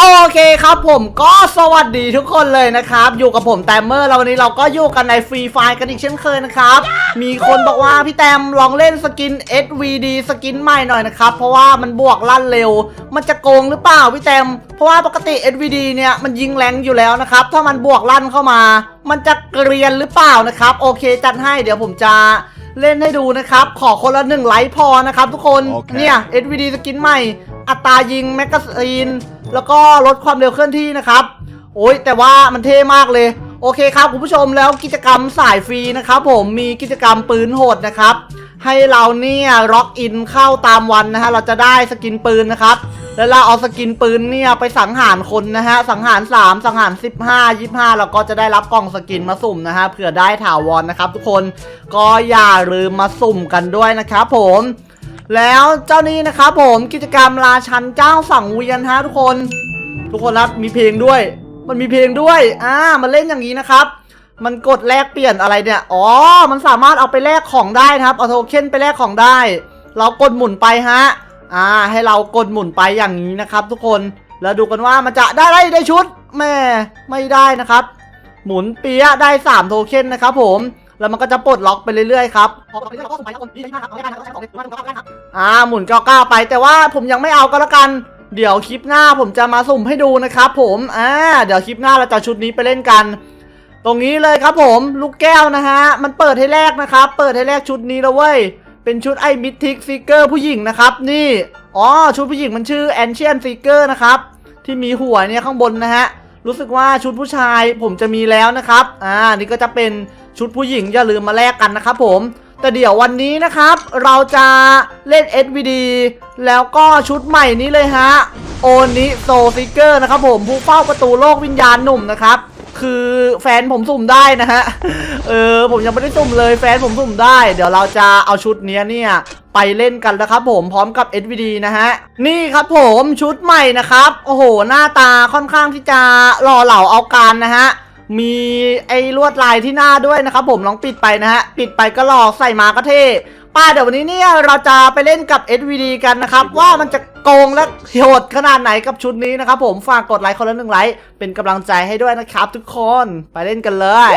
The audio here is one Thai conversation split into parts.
โอเคครับผมก็สวัสดีทุกคนเลยนะครับ อยู่กับผมแตมเมอร์แล้ววันนี้เราก็อยู่กันในฟรีไฟกันอีกเช่นเคยนะครับ มีคนบอกว่าพี่แตมลองเล่นสกิน SVD สกินใหม่หน่อยนะครับ เพราะว่ามันบวกลั่นเร็ว มันจะโกงหรือเปล่าพี่แตมเพราะว่าปกติ SVD เนี่ยมันยิงแรงอยู่แล้วนะครับ ถ้ามันบวกลั่นเข้ามา มันจะเกรียนหรือเปล่านะครับ โอเคจัดให้เดี๋ยวผมจะ เล่นให้ดูนะครับ ขอคนละหนึ่งไลค์พอนะครับทุกคนโอเคเนี่ย SVD สกินใหม่ อัตรายิงแมกกาซีน แล้วก็ลดความเร็วเคลื่อนที่นะครับ โอ้ยแต่ว่ามันเท่มากเลย โอเคครับคุณผู้ชมแล้วกิจกรรมสายฟรีนะครับผมมีกิจกรรมปืนโหดนะครับ ให้เราเนี่ยล็อกอินเข้าตามวันนะฮะเราจะได้สกินปืนนะครับ แล้วเราเอาสกินปืนเนี่ยไปสังหารคนนะฮะ สังหาร 3 สังหาร 15 25เราก็จะได้รับกล่องสกินมาสุ่มนะฮะเผื่อได้ถาวรนะครับ ทุกคนก็อย่าลืมมาสุ่มกันด้วยนะครับผมแล้วเจ้านี้นะครับผมกิจกรรมราชันเจ้าสังเวียนฮะทุกคน ทุกคนรับมีเพลงด้วย มันมีเพลงด้วยอ่ามันเล่นอย่างนี้นะครับ มันกดแลกเปลี่ยนอะไรเนี่ยอ๋อ มันสามารถเอาไปแลกของได้นะครับเอาโทเค็นไปแลกของได้ เรากดหมุนไปฮะ อ่า ให้เรากดหมุนไปอย่างนี้นะครับ ทุกคนแล้วดูกันว่ามันจะได้ได้ได้ชุดแม่ไม่ได้นะครับ หมุนเปียได้ 3 โทเค็นนะครับผมแล้วมันก็จะปลดล็อกไปเรื่อยๆครับพอไปเรื่อยๆก็สุ่มไปแล้วคนใช่ไหมครับเอาได้นะครับเอาได้ของเล่นมาถึงก็ได้ครับอ่าหมุนก้าวก้าไป แต่ว่าผมยังไม่เอาก็แล้วกัน เดี๋ยวคลิปหน้าผมจะมาสุ่มให้ดูนะครับผมอ่าเดี๋ยวคลิปหน้าเราจะชุดนี้ไปเล่นกัน ตรงนี้เลยครับผม ลูกแก้วนะฮะ มันเปิดให้แลกนะครับ เปิดให้แลกชุดนี้แล้วเว้ย เป็นชุดไอ้มิทิกซิเกอร์ผู้หญิงนะครับนี่อ๋อชุดผู้หญิงมันชื่อแอนเชียนซิเกอร์นะครับที่มีหัวเนี่ยข้างบนนะฮะรู้สึกว่าชุดผู้ชายผมจะมีแล้วนะครับอ่านี่ก็จะเป็นชุดผู้หญิงอย่าลืมมาแลกกันนะครับผมแต่เดี๋ยววันนี้นะครับ เราจะเล่น SVD แล้วก็ชุดใหม่นี้เลยฮะโอนิโซซิเกอร์นะครับผมผู้เฝ้าประตูโลกวิญญาณหนุ่มนะครับ คือแฟนผมสุ่มได้นะฮะ เออผมยังไม่ได้สุ่มเลยแฟนผมสุ่มได้ เดี๋ยวเราจะเอาชุดเนี้ยเนี่ยไปเล่นกันนะครับผมพร้อมกับ SVD นะฮะ นี่ครับผมชุดใหม่นะครับ โอ้โห หน้าตาค่อนข้างที่จะหล่อเหลาเอาการนะฮะ มีไอ้ลวดลายที่หน้าด้วยนะครับผมลองปิดไปนะฮะ ปิดไปก็หลอกใส่มาก็เท่ ป้าเดี๋ยววันนี้เนี่ยเราจะไปเล่นกับ SVD กันนะครับ ว่ามันจะโกงและโหดขนาดไหนกับชุดนี้นะครับผมฝากกดไลค์คนละหนึ่งไลค์เป็นกำลังใจให้ด้วยนะครับ ทุกคนไปเล่นกันเลย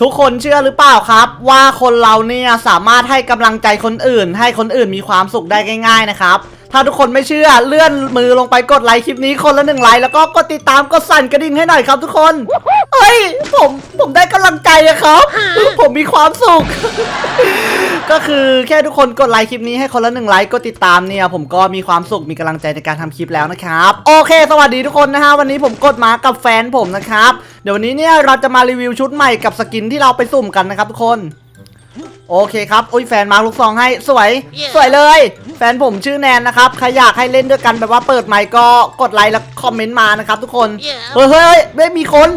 ทุกคนเชื่อหรือเปล่าครับ ว่าคนเราเนี่ยสามารถให้กำลังใจคนอื่น ให้คนอื่นมีความสุขได้ง่าย ๆนะครับ ถ้าทุกคนไม่เชื่อเลื่อนมือลงไปกดไลค์คลิปนี้คนละหนึ่งไลค์แล้วก็กดติดตามกดสั่นกระดิ่งให้หน่อยครับทุกคนเฮ้ยผมผมได้กำลังใจอะครับ ผมมีความสุข ก็คือแค่ทุกคนกดไลค์คลิปนี้ให้คนละหนึ่งไลค์กดติดตามเนี่ย ผมก็มีความสุขมีกำลังใจในการทำคลิปแล้วนะครับโอเค สวัสดีทุกคนนะฮะวันนี้ผมกดมากับแฟนผมนะครับ เดี๋ยววันนี้เนี่ยเราจะมารีวิวชุดใหม่กับสกินที่เราไปสุ่มกันนะครับทุกคน โอเคครับอุ้ยแฟนมาลูกซองให้สวย สวยเลย แฟนผมชื่อแนนนะครับใครอยากให้เล่นด้วยกันแบบว่าเปิดไมค์ก็กดไลค์แล้วคอมเมนต์มานะครับทุกคน เฮ้ยเฮ้ยเฮ้ยมีคน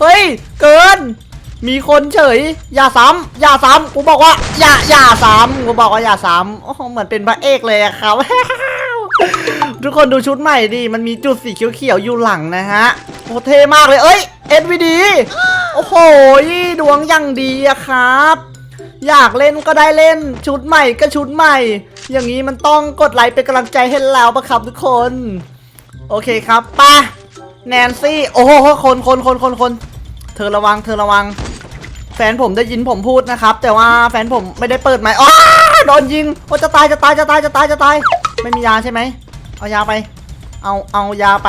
เฮ้ย เกิน มีคนเฉย อย่าซ้ำอย่าซ้ำกูบอกว่า อย่าอย่าซ้ำกูบอกว่าอย่าซ้ำโอ้โหเหมือนเป็นพระเอกเลยอะครับทุกคนดูชุดใหม่ดิมันมีจุดสีเขียวๆอยู่หลังนะฮะโอ้เท่มากเลยเอ้ย SVD โอ้โหดวงยังดีอะครับ อยากเล่นก็ได้เล่น ชุดใหม่ก็ชุดใหม่ อย่างนี้มันต้องกดไลค์เป็นกำลังใจให้แล้วปะครับทุกคน โอเคครับป้าแนนซี่ โอ้โหคนคนคนคนคนเธอระวังเธอระวัง แฟนผมได้ยินผมพูดนะครับ แต่ว่าแฟนผมไม่ได้เปิดไมค์อ๋อโดนยิงโอ้จะตายจะตายจะตายจะตายจะตาย ไม่มียาใช่ไหมเอายาไป เอาเอายาไป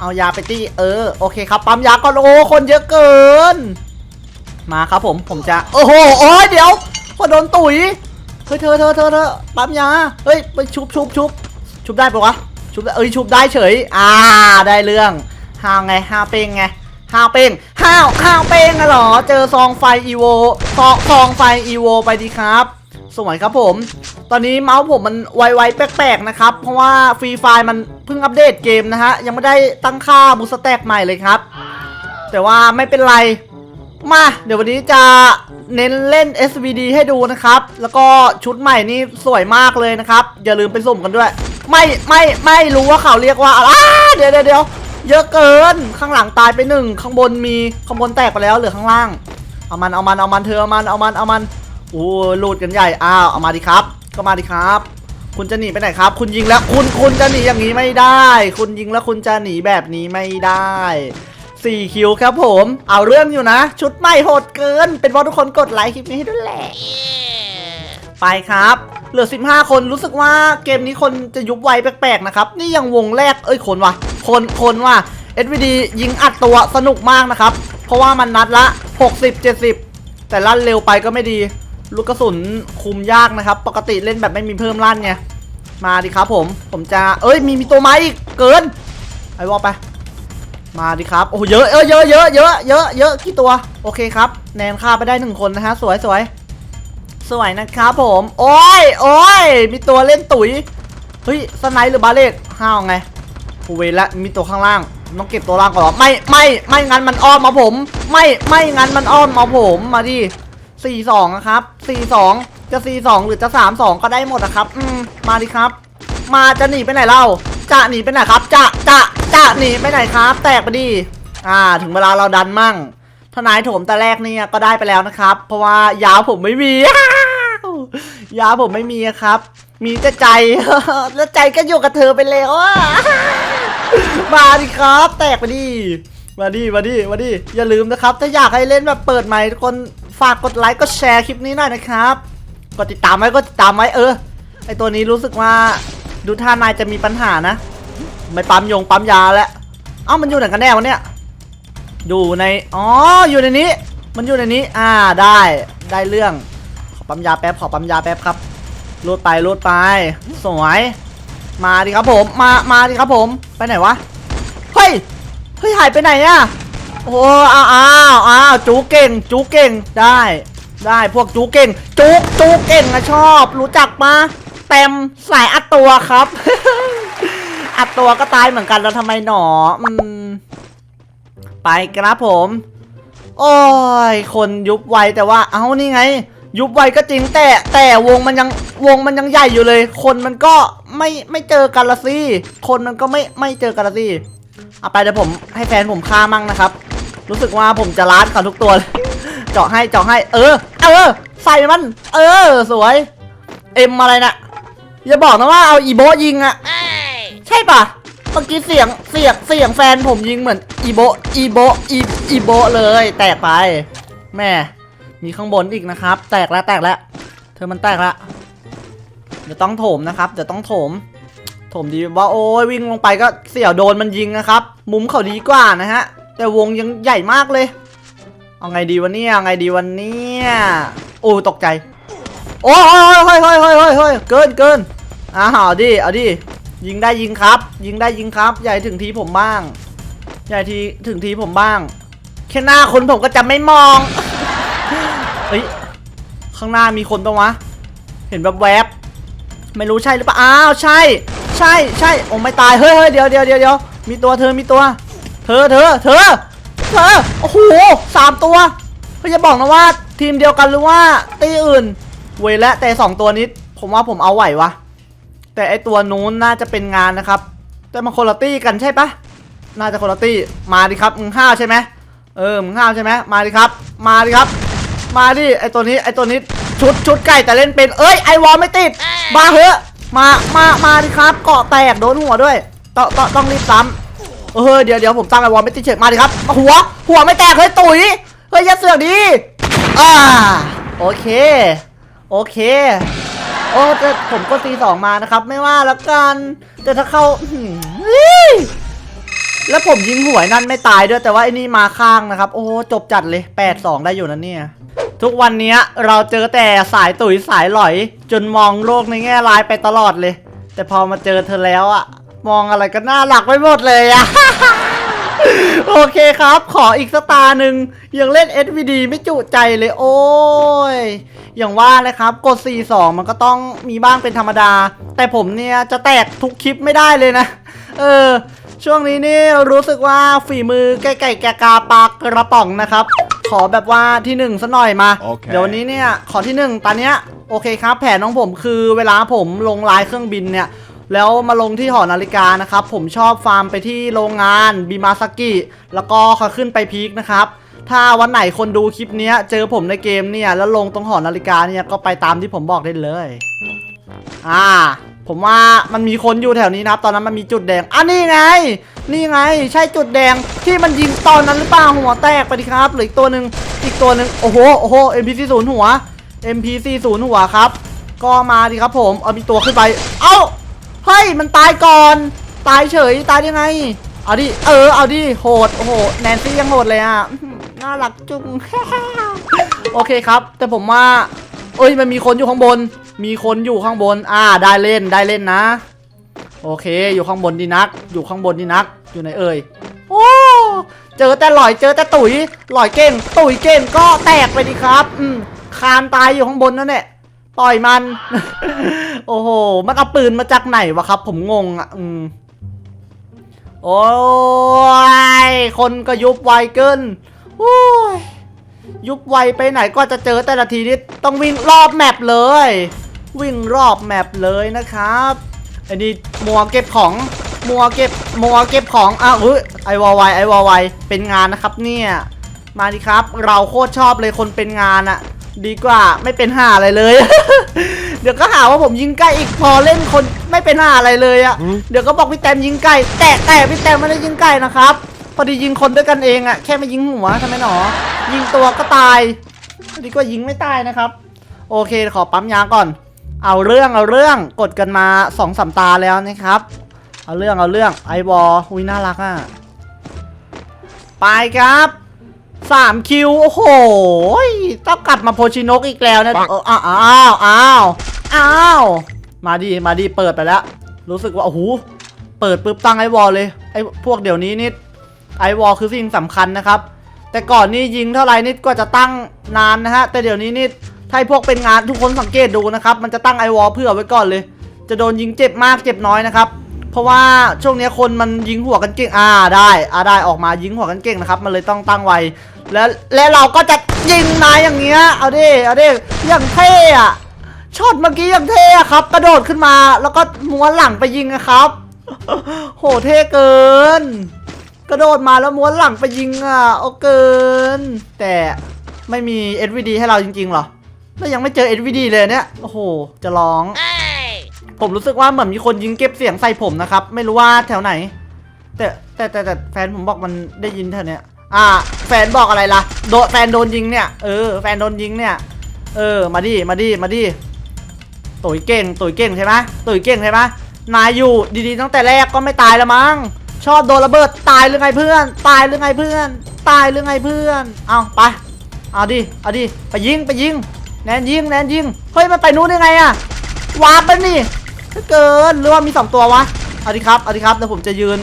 เอายาไปตี้เออโอเคครับปั๊มยาก่อนโอ้คนเยอะเกิน มาครับผมผมจะโอ้โหโอ้ยเดี๋ยวพอโดนตุ๋ยเฮ้ยเธอเธอเธอเธอปั๊มยาเฮ้ยไปชุบชุบชุบชุบได้ปะวะชุบเอ้ยชุบได้เฉย อ่าได้เรื่องห้าวไงห้าวเป้งไงห้าวเป้งห้าวห้าวเป้งอะเหรอเจอซองไฟอีโวซองซองไฟอีโวไปดีครับสวยครับผม ตอนนี้เมาส์ผมมันไวๆแปลกๆนะครับ เพราะว่าฟรีไฟมันเพิ่งอัปเดตเกมนะฮะ ยังไม่ได้ตั้งค่าบูสแต็กใหม่เลยครับ แต่ว่าไม่เป็นไร มา เดี๋ยววันนี้จะเน้นเล่น SVD ให้ดูนะครับ แล้วก็ชุดใหม่นี่สวยมากเลยนะครับ อย่าลืมไปสุ่มกันด้วย ไม่ไม่ไม่รู้ว่าเขาเรียกว่าอะไรอ้าเดี๋ยวเดี๋ยวเดี๋ยวเยอะเกินข้างหลังตายไปหนึ่งข้างบนมีข้างบนแตกไปแล้วเหลือข้างล่าง เอามันเอามันเอามันเธอเอามันเอามันเอามันโอ้ลูดกันใหญ่อ้าวเอามาดิครับ ก็มาดิครับ คุณจะหนีไปไหนครับ คุณยิงแล้วคุณคุณจะหนีอย่างนี้ไม่ได้ คุณยิงแล้วคุณจะหนีแบบนี้ไม่ได้ สี่คิวครับผม เอาเรื่องอยู่นะ ชุดใหม่โหดเกิน เป็นเพราะทุกคนกดไลค์คลิปนี้ให้ด้วยแหละ ไปครับ เหลือ 15 คนรู้สึกว่าเกมนี้คนจะยุบไวแปลกๆนะครับ นี่ยังวงแรกเอ้ยคนวะคนคนว่ะ SVD ยิงอัดตัวสนุกมากนะครับ เพราะว่ามันนัดละ 60 70 แต่ลั่นเร็วไปก็ไม่ดี ลูกกระสุนคุมยากนะครับ ปกติเล่นแบบไม่มีเพิ่มลั่นไงมาดิครับผม ผมจะ เอ้ย มีมีตัวไม้อีก เกิน ไอ้วอลไป มาดิครับ โอ้โหเยอะเออเยอะเยอะเยอะเยอะเยอะกี่ตัว โอเคครับ แนนฆ่าไปได้หนึ่งคนนะฮะ สวยสวยสวยนะครับผม โอ้ยโอ้ยมีตัวเล่นตุ๋ย เฮ้ย สไนหรือบาเลตห้าวไงกูเวละ มีตัวข้างล่างต้องเก็บตัวล่างก่อนหรอไม่ไม่ไม่งั้นมันอ้อมมาผม ไม่ไม่งั้นมันอ้อมมาผมมาดิสี่สองนะครับสี่สองจะสี่สองหรือจะสามสองก็ได้หมดนะครับ อืมมาดิครับ มาจะหนีไปไหนเล่าจะหนีไปไหนครับ จะจะ จะหนีไปไหนครับ แตกไปดิอ่า ถึงเวลาเราดันมั่งทนายโถมแต่แรกเนี่ยก็ได้ไปแล้วนะครับ เพราะว่ายาวผมไม่มี ยาวผมไม่มีครับ มีแต่ใจแล้วใจก็อยู่กับเธอไปแล้วมาดิครับ แตกไปดิมาดิมาดิมาดิอย่าลืมนะครับ ถ้าอยากให้เล่นแบบเปิดใหม่ทุกคนฝากกดไลค์กดแชร์คลิปนี้หน่อยนะครับกดติดตามไว้กดติดตามไว้เออไอตัวนี้รู้สึกว่าดูท่านายจะมีปัญหานะ ไม่ปั๊มยงปั๊มยาแล้วเอ้ามันอยู่ไหนกันแน่วะเนี่ยอยู่ในอ๋ออยู่ในนี้ มันอยู่ในนี้ อ่าได้ได้เรื่อง ขอปั๊มยาแป๊บขอปั๊มยาแป๊บครับรูดไปรูดไป สวยมาดิครับผมมามาดิครับผม ไปไหนวะเฮ้ยเฮ้ยหายไปไหนอะโอ้อ้าวอ้าวอ้าวจูเก่ง จูเก่งได้ได้พวกจูเก่ง จูจูเก่งนะชอบ รู้จักมาเต็มสายอัดตัวครับ อัดตัวก็ตายเหมือนกันแล้วทำไมหนออืมไปครับผม โอ้ย คนยุบไวแต่ว่า เอานี่ไง ยุบไวก็จริงแต่แต่วงมันยังวงมันยังใหญ่อยู่เลย คนมันก็ไม่ไม่เจอกันละสิคนมันก็ไม่ไม่เจอกันละสิเอาไปเดี๋ยวผมให้แฟนผมฆ่ามั่งนะครับ รู้สึกว่าผมจะล้านเขาทุกตัวเลยเจาะให้เจาะให้ เออ เออ ใส่มัน เออ สวย เอ็มอะไรนะอย่าบอกนะว่าเอาอีโบยิงอะ ใช่ปะเมื่อกี้เสียงเสียงเสียงแฟนผมยิงเหมือนอีโบอีโบอีอีโบเลย แตกไปแม่มีข้างบนอีกนะครับ แตกแล้วแตกแล้วเธอมันแตกแล้วเดี๋ยวต้องโถมนะครับเดี๋ยวต้องโถม โถมดีว่าโอ้ยวิ่งลงไปก็เสี่ยวโดนมันยิงนะครับ มุมเขาดีกว่านะฮะ แต่วงยังใหญ่มากเลย เอาไงดีวันนี้เอาไงดีวันนี้โอ้ตกใจ โอ้ยเฮ้ยเฮ้ยเฮ้ยเฮ้ยเฮ้ยเฮ้ยเกินเกินอ่าเอาดิเอาดิ ยิงได้ยิงครับ ยิงได้ยิงครับ ใหญ่ถึงทีผมบ้าง ใหญ่ทีถึงทีผมบ้าง แค่หน้าคนผมก็จะไม่มอง เฮ้ย ข้างหน้ามีคนปะวะ เห็นแบบแวบไม่รู้ใช่หรือเปล่า อ้าว ใช่ ใช่ ใช่ โอ้ไม่ตาย เฮ้ยเฮ้ยเดี๋ยวเดี๋ยวเดี๋ยวเดี๋ยวมีตัวเธอ มีตัว เธอ เธอ เธอ เธอ โอ้โหสามตัวเพื่อจะบอกนะว่าทีมเดียวกันหรือว่าตีอื่น เวยและแต่สองตัวนี้ ผมว่าผมเอาไหววะ แต่ไอตัวนู้นน่าจะเป็นงานนะครับ แต่มันคนละตี้กันใช่ปะน่าจะคนละตี้มาดิครับมึงห้าวใช่ไหมเออมึงห้าวใช่ไหมมาดิครับ มาดิครับ มาดิไอตัวนี้ไอตัวนี้ชุดชุดไก่แต่เล่นเป็นเอ้ยไอวอลไม่ติดมาเหอะมามามาดิครับเกาะแตกโดนหัวด้วยต้องต้องต้องรีบซ้ำเออเดี๋ยวเดี๋ยวผมตั้งไอวอลไม่ติดเฉยมาดิครับหัว หัวไม่แตกเฮ้ยตุ๋ยเฮ้ยย่าเสือกดิอ่าโอเค โอเค โอ้แต่ผมก็ตีสองมานะครับ ไม่ว่าแล้วกัน แต่ถ้าเข้าแล้วผมยิงหวยนั่นไม่ตายด้วย แต่ว่าไอ้นี่มาข้างนะครับ โอ้จบจัดเลย8ปดสองได้อยู่นะเนี่ย ทุกวันนี้เราเจอแต่สายตุ๋ยสายหลอย จนมองโลกในแง่ร้ายไปตลอดเลย แต่พอมาเจอเธอแล้วอะมองอะไรก็น่าหลักไปหมดเลยอะ โอเคครับ ขออีกสตาร์หนึ่งยังเล่น SVD ไม่จุใจเลยโอ้ย อย่างว่าเลยครับ กด 4-2 มันก็ต้องมีบ้างเป็นธรรมดา แต่ผมเนี่ยจะแตกทุกคลิปไม่ได้เลยนะ เออ ช่วงนี้นี่รู้สึกว่าฝีมือไก่ไก่แกกาปากกระป๋องนะครับ ขอแบบว่าที่หนึ่งซะหน่อยมาโอเคเดี๋ยววันนี้เนี่ยขอที่หนึ่งตอนเนี้ยโอเคครับ แผนของผมคือเวลาผมลงไลน์เครื่องบินเนี่ย แล้วมาลงที่หอนาฬิกานะครับ ผมชอบฟาร์มไปที่โรงงานบิมาซากิแล้วก็ขึ้นไปพีคนะครับถ้าวันไหนคนดูคลิปเนี้ยเจอผมในเกมเนี่ย แล้วลงตรงหอนาฬิกาเนี่ยก็ไปตามที่ผมบอกได้เลย อ่า ผมว่ามันมีคนอยู่แถวนี้นะครับตอนนั้นมันมีจุดแดงอะนี่ไง นี่ไง ใช่จุดแดงที่มันยิงตอนนั้นหรือเปล่าหัวแตกไปดิครับหลืออีกตัวหนึ่งอีกตัวหนึ่งโอ้โหโอ้โห NPC ศูนย์หัว NPC ศูนย์หัวครับ ก็มาดิครับผมเอามีตัวขึ้นไป เอ้า เฮ้ยมันตายก่อน ตายเฉยตายยังไง เอาดิ เออ เอาดิ โหด โอ้โห แนนซี่ยังโหดเลยอะ น่ารักจุงโอเคครับ แต่ผมว่า เอ้ย มันมีคนอยู่ข้างบน มีคนอยู่ข้างบน อ่า ได้เล่น ได้เล่นนะ โอเค อยู่ข้างบนดีนัก อยู่ข้างบนดีนัก อยู่ไหนเอ่ย โอ้เจอแต่หลอย เจอแต่ตุ๋ย หลอยเก่ง ตุ๋ยเก่งก็แตกไปดีครับ อืม คานตายอยู่ข้างบนนั่นแหละ ปล่อยมัน โอ้โห มันเอาปืนมาจากไหนวะครับ ผมงงอะอืมโอ้ย คนก็ยุบไวเกินโอ้ย ยุบไวไปไหนก็จะเจอแต่ละทีนี่ต้องวิ่งรอบแมปเลย วิ่งรอบแมปเลยนะครับอ้นี่มัวเก็บของมัวเก็บมัวเก็บของอ้าวเฮ้ยไอวอลไวไอวอลไวเป็นงานนะครับเนี่ย มาดิครับ เราโคตรชอบเลยคนเป็นงานอะ ดีกว่าไม่เป็นห่าอะไรเลย เดี๋ยวก็หาว่าผมยิงใกล้อีกพอเล่นคนไม่เป็นห่าอะไรเลยอะเดี๋ยวก็บอกพี่แตมยิงไก่แต่แต่พี่แตมไม่ได้ยิงไก่นะครับ พอดียิงคนด้วยกันเองอะแค่ไม่ยิงหัวทำไมหนอ ยิงตัวก็ตาย ดีกว่ายิงไม่ตายนะครับ โอเคขอปั๊มยาก่อน เอาเรื่องเอาเรื่องกดกันมาสองสามตาแล้วนะครับ เอาเรื่องเอาเรื่องไอบอลอุ้ยน่ารักอะไปครับ สามคิว โอ้โห ต้องกลับมาโพชินกอีกแล้วนะเอออ้าวอ้าวอ้าวอ้าวมาดิมาดิเปิดไปแล้ว รู้สึกว่า โอ้โห เปิดปุ๊บตั้งไอวอลเลย ไอพวกเดี๋ยวนี้นี่ไอวอลคือสิ่งสำคัญนะครับ แต่ก่อนนี่ยิงเท่าไหร่นี่ก็จะตั้งนานนะฮะ แต่เดี๋ยวนี้นี่ถ้าพวกเป็นงานทุกคนสังเกตดูนะครับ มันจะตั้งไอวอลเพื่อไว้ก่อนเลย จะโดนยิงเจ็บมากเจ็บน้อยนะครับ เพราะว่าช่วงนี้คนมันยิงหัวกันเก่งอ่าได้อ่าได้ออกมายิงหัวกันเก่งนะครับ มันเลยต้องตั้งไวแล้วและเราก็จะยิงนายอย่างเงี้ยเอาดิเอาดิอย่างเท่อะช็อตเมื่อกี้อย่างเท่อะครับ กระโดดขึ้นมาแล้วก็ม้วนหลังไปยิงนะครับ โหเท่เกิน กระโดดมาแล้วม้วนหลังไปยิงอะโอเกิน แต่ไม่มี SVD ให้เราจริงๆหรอแล้วยังไม่เจอ SVD เลยเนี่ยโอ้โหจะร้อง ผมรู้สึกว่าเหมือนมีคนยิงเก็บเสียงใส่ผมนะครับ ไม่รู้ว่าแถวไหน แต่แต่แต่แต่แฟนผมบอกมันได้ยินแถวเนี้ยอ่า แฟนบอกอะไรล่ะโดนแฟนโดนยิงเนี่ยเออแฟนโดนยิงเนี่ย เออ มาดิมาดิมาดิตุ๋ยเก่งตุ๋ยเก่งใช่ไหมตุ๋ยเก่งใช่ไหมนายอยู่ดีๆตั้งแต่แรกก็ไม่ตายละมั้งชอบโดนระเบิดตายหรือไงเพื่อน ตายหรือไงเพื่อน ตายหรือไงเพื่อน เอาไปเอาดิเอาดิไปยิงไปยิงแนนยิงแนนยิงเฮ้ยมันไปนู้นได้ไงอะวาร์ปไปนี่ เกินหรือว่ามีสองตัววะเอาดิครับเอาดิครับแล้วผมจะยืน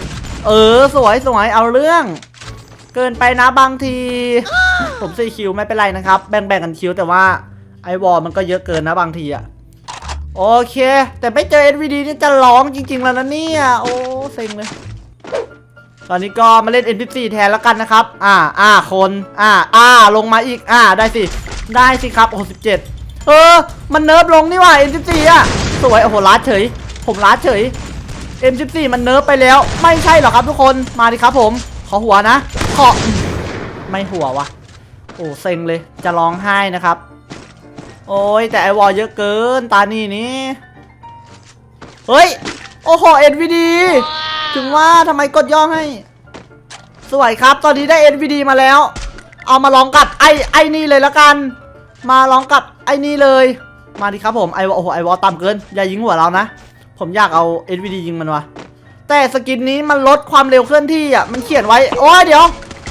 เออสวยสวยเอาเรื่อง เกินไปนะบางที ผมสี่คิวไม่เป็นไรนะครับ แบ่งแบ่งกันคิวแต่ว่าไอวอลมันก็เยอะเกินนะบางทีอะโอเค แต่ไม่เจอ NVD นี่จะร้องจริง ๆ แล้วนะเนี่ยโอ้เซ็งเลยตอนนี้ก็มาเล่น NPC แทนแล้วกันนะครับ อ่า อ่า คน อ่า อ่า ลงมาอีก อ่า ได้สิ ได้สิครับโอ้สิบเจ็ดเออ มันเนิร์ฟลงนี่ว่า N14 อะ สวยโอ้โหล้าเฉย ผมล้าเฉย M14 มันเนิร์ฟไปแล้ว ไม่ใช่หรอครับทุกคนมาดิครับผม ขอหัวนะขอไม่หัววะโอ้เซ็งเลยจะร้องไห้นะครับ โอ้ยแต่ไอวอลเยอะเกินตานี่นี่เฮ้ย โอ้โห NVD ถึงว่าทำไมกดย่อให้ สวยครับตอนนี้ได้ NVD มาแล้ว เอามาลองกับไอไอนี่เลยละกัน มาลองกับไอนี่เลย มาดิครับผมไอวอลโอ้โหไอวอลต่ำเกิน อย่ายิงหัวเรานะ ผมอยากเอา NVD ยิงมันวะแต่สกินนี้มันลดความเร็วเคลื่อนที่อะมันเขียนไว้โอ้ยเดี๋ยว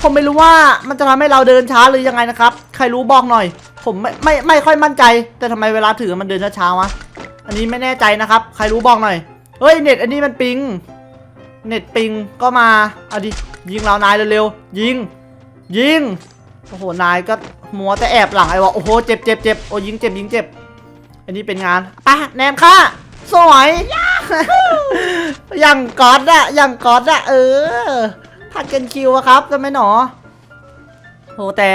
ผมไม่รู้ว่ามันจะทำให้เราเดินช้าหรือยังไงนะครับ ใครรู้บอกหน่อย ผมไม่ไม่ไม่ค่อยมั่นใจ แต่ทำไมเวลาถือมันเดินช้าๆวะอันนี้ไม่แน่ใจนะครับ ใครรู้บอกหน่อยเฮ้ยเน็ตอันนี้มันปิงเน็ตปิงก็มาเอาดิยิงเรานายเร็วๆยิง ยิงโอ้โหนายก็มัวแต่แอบหลังไอ้วะโอ้โหเจ็บเจ็บเจ็บโอ้ยิงเจ็บยิงเจ็บ อันนี้เป็นงานปะแนมค่ะสวยอย่างก๊อตอะอย่างก๊อตอะเออผัดกันคิวอะครับจะไหม่หนอโหแต่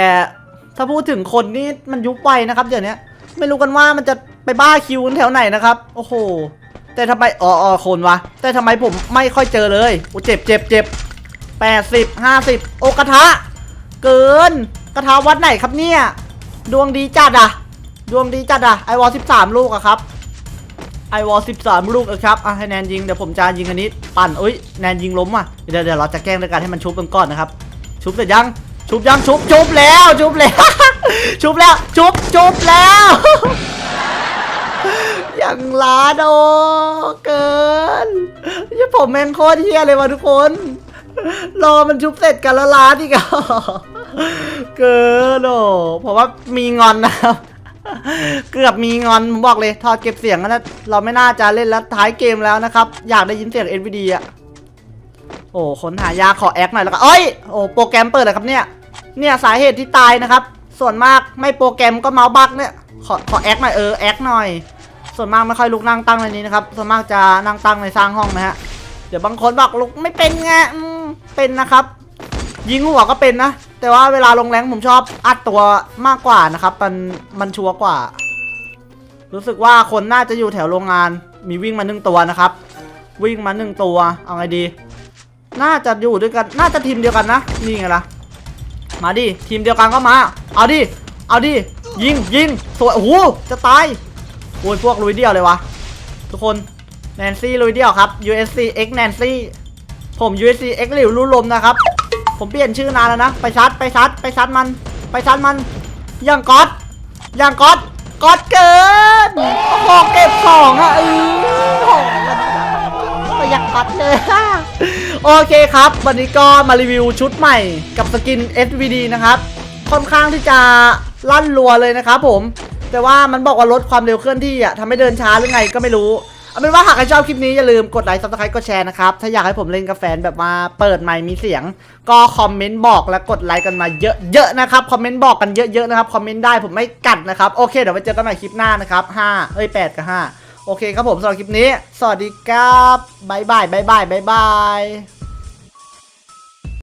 ถ้าพูดถึงคนนี่มันยุบไวนะครับเดี๋ยวนี้ไม่รู้กันว่ามันจะไปบ้าคิวแถวไหนนะครับ โอ้โห แต่ทำไมอ๋ออ๋อคนวะ แต่ทำไมผมไม่ค่อยเจอเลยโอ้เจ็บเจ็บเจ็บแปดสิบห้าสิบโอกระทะ เกิน กระทะวัดไหนครับเนี่ย ดวงดีจัดอะ ดวงดีจัดอะไอวอลสิบสามลูกอะครับไอวอล13ลูกนะครับอะให้แนนยิงเดี๋ยวผมจะยิงอันนี้ปั่นเอ้ยแนนยิงล้มอะเดี๋ยวเดี๋ยวเราจะแกล้งด้วยการให้มันชุบกันก่อนนะครับชุบเสร็จยังชุบยังชุบชุบแล้วชุบแล้วชุบแล้วชุบชุบแล้วอย่างล้าโดเกินยี่ผมแม่งโคตรเฮี้ยเลยวะทุกคน รอมันชุบเสร็จกันแล้วล้าอีกอะเกินโอ้เพราะว่ามีงอนนะครับ เกือบมีงอนผมบอกเลยทอดเก็บเสียงแล้วเราไม่น่าจะเล่นแล้วท้ายเกมแล้วนะครับ อยากได้ยินเสียง NVD อะโอ้คนหายาขอแอคหน่อยแล้วกันเอ้ยโอ้โปรแกรมเปิดเลยครับเนี่ยเนี่ยสาเหตุที่ตายนะครับ ส่วนมากไม่โปรแกรมก็เมาส์บั๊กเนี่ยขอขอแอคหน่อยเออแอคหน่อย ส่วนมากไม่ค่อยลุกนั่งตั้งในนี้นะครับส่วนมากจะนั่งตั้งในสร้างห้องนะฮะเดี๋ยวบางคนบอกลุกไม่เป็นไงเป็นนะครับ ยิงหัวก็เป็นนะ แต่ว่าเวลาลงแรงผมชอบอัดตัวมากกว่านะครับ มันมันชัวร์กว่า รู้สึกว่าคนน่าจะอยู่แถวโรงงานมีวิ่งมาหนึ่งตัวนะครับ วิ่งมาหนึ่งตัว เอาไงดี น่าจะอยู่ด้วยกัน น่าจะทีมเดียวกันนะ นี่ไงล่ะ มาดิ ทีมเดียวกันก็มา เอาดิ เอาดิ ยิงยิงสวย โอ้โห จะตาย โอ้ยพวกลุยเดียวเลยวะทุกคน แนนซี่ลุยเดียวครับ USC X Nancy ผม USC X หลิวรู้ลมนะครับ ผมเปลี่ยนชื่อนานแล้วนะ ไปซัด ไปซัด ไปซัดมัน ไปซัดมัน อย่างก๊อต อย่างก๊อต ก๊อตเกินโอ้โหเก็บสองอะเออโอ้โหไปอย่างก๊อตเลยโอเคครับ วันนี้ก็มารีวิวชุดใหม่กับสกิน SVD นะครับ ค่อนข้างที่จะลั่นรัวเลยนะครับผม แต่ว่ามันบอกว่าลดความเร็วเคลื่อนที่อะทำให้เดินช้าหรือไงก็ไม่รู้ เอาเป็นว่าหากใครชอบคลิปนี้อย่าลืมกดไลค์ซับสไครต์กดแชร์นะครับ ถ้าอยากให้ผมเล่นกาแฟแบบมาเปิดไมค์มีเสียง ก็คอมเมนต์บอกและกดไลค์กันมาเยอะๆนะครับคอมเมนต์บอกกันเยอะๆนะครับคอมเมนต์ได้ผมไม่กัดนะครับโอเคเดี๋ยวไปเจอกันใหม่คลิปหน้านะครับ5เอ้ย8กับ5โอเคครับผมสำหรับคลิปนี้ สวัสดีครับบ๊ายบายบ๊ายบายบ๊ายบาย